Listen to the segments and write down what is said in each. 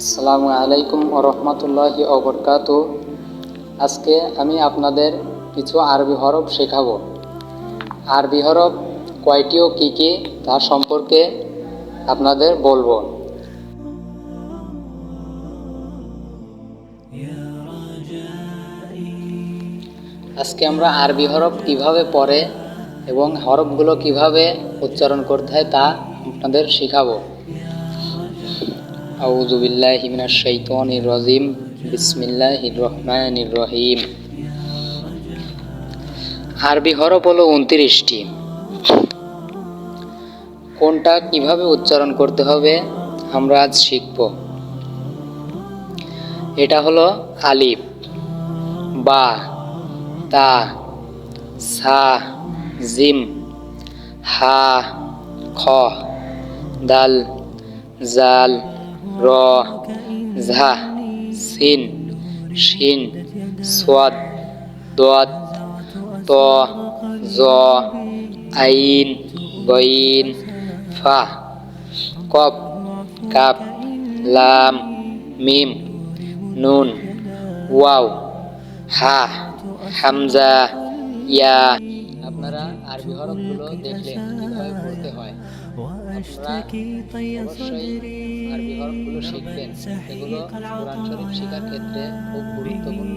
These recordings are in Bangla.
আসসালামু আলাইকুম রহমতুল্লাহি অবরকাত আজকে আমি আপনাদের কিছু আরবি হরফ শেখাবো। আরবি হরফ কয়টি ও কী কী তা সম্পর্কে আপনাদের বলব। আজকে আমরা আরবি হরফ কীভাবে পড়ে এবং হরফগুলো কীভাবে উচ্চারণ করতে হয় তা আপনাদের শেখাবো। আউযু বিল্লাহি মিনাশ শাইতানির রাজিম। বিসমিল্লাহির রহমানির রহিম। আরবি হরফ হলো উনত্রিশটি। কোনটা কীভাবে উচ্চারণ করতে হবে, আমরা আজ শিখব। এটা হলো আলিফ, বা, তা, সা, জিম, হা, খ, দাল, জাল র ঝা সিন শিন সোয়াদ দোয়াদ ত জ আইন বইন ফা কপ কাপ লাম মিম নুন ওয়াও হা হামজা ইয়া আপনারা আরবি হরফগুলো দেখলে পড়তে হয়। আরবি হরফগুলো শিখবেন। এগুলো কোরআন শরীফ শেখার ক্ষেত্রে খুব গুরুত্বপূর্ণ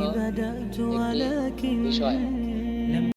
একটি বিষয়।